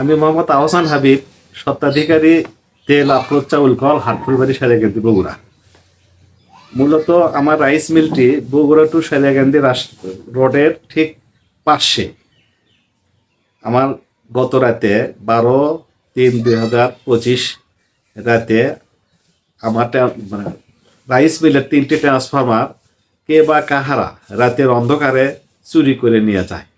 আমি মোহাম্মদ আহসান হাবিব, স্বত্বাধিকারী তেল আফরোজ চাউল কল, হাটফুলবাড়ি সারিয়াগান্ধী বগুড়া। মূলত আমার রাইস মিলটি বগুড়া টু সারিয়াগান্ধী রাস- রোডের ঠিক পাশে আমার গত রাতে বারো তিন দুই হাজার পঁচিশ রাতে আমার মানে রাইস মিলের তিনটি ট্রান্সফরমার কে বা কাহারা রাতের অন্ধকারে চুরি করে নিয়ে যায়।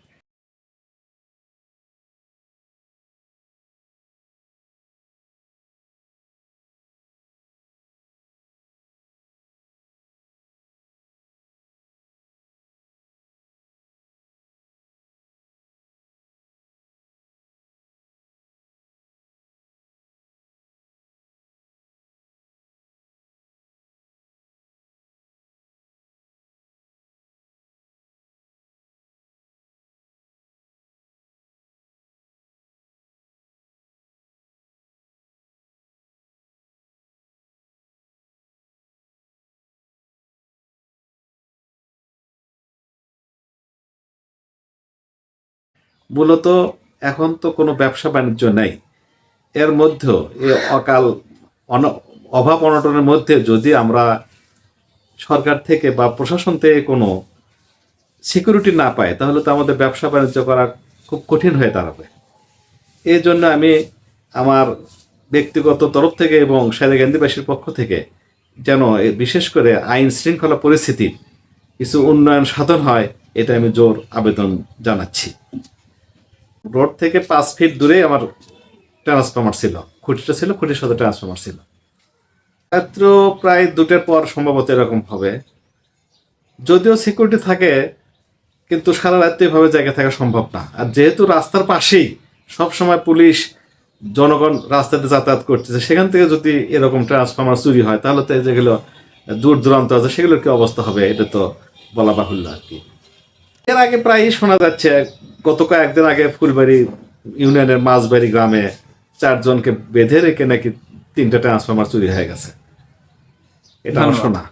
মূলত এখন তো কোনো ব্যবসা বাণিজ্য নেই। এর মধ্যেও এ অকাল অন- অভাব অনটনের মধ্যে যদি আমরা সরকার থেকে বা প্রশাসন থেকে কোনো সিকিউরিটি না পাই, তাহলে তো আমাদের ব্যবসা বাণিজ্য করা খুব কঠিন হয়ে দাঁড়াবে। এই জন্য আমি আমার ব্যক্তিগত তরফ থেকে এবং সাইদাগান্ধীবাসীর পক্ষ থেকে যেন বিশেষ করে আইন শৃঙ্খলা পরিস্থিতি কিছু উন্নয়ন সাধন হয়, এটা আমি জোর আবেদন জানাচ্ছি। রোড থেকে পাঁচ ফিট দূরে আমার ট্রান্সফরমার ছিল। খুঁটিটা ছিল, খুঁটির সাথে ট্রান্সফরমার ছিল। রাত্র প্রায় দুটোর পর সম্ভবত এরকম হবে। যদিও সিকিউরিটি থাকে, কিন্তু সারা রাত্রি এভাবে জায়গা থাকা সম্ভব না। আর যেহেতু রাস্তার পাশেই সব সময় পুলিশ, জনগণ রাস্তাতে যাতায়াত করতেছে, সেখান থেকে যদি এরকম ট্রান্সফর্মার চুরি হয়, তাহলে তো যেগুলো দূর দূরান্ত আছে, সেগুলোর কি অবস্থা হবে? এটা তো বলা বাহুল্য আর কি। এর আগে প্রায়ই শোনা যাচ্ছে গত কয়েকদিন আগে ফুলবাড়ি ইউনিয়নের মাঝবাড়ি গ্রামে চারজনকে বেঁধে রেখে নাকি তিনটা ট্রান্সফরমার চুরি হয়ে গেছে। এটা আমার শোনা।